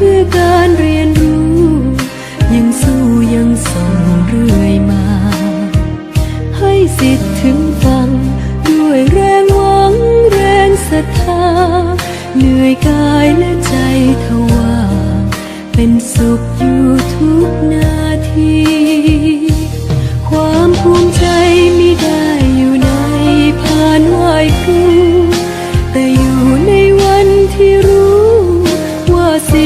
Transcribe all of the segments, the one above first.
เพื่อการเรียนรู้ ยังสู้ยังส่งเรื่อยมา ให้สิทธิ์ถึงฟัง ด้วยแรงหวังแรงศรัทธา เหนื่อยกายและใจทว่า เป็นสุขอยู่ทุกนาที ความภูมิใจ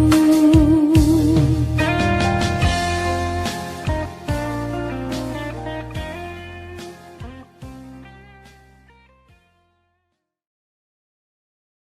ู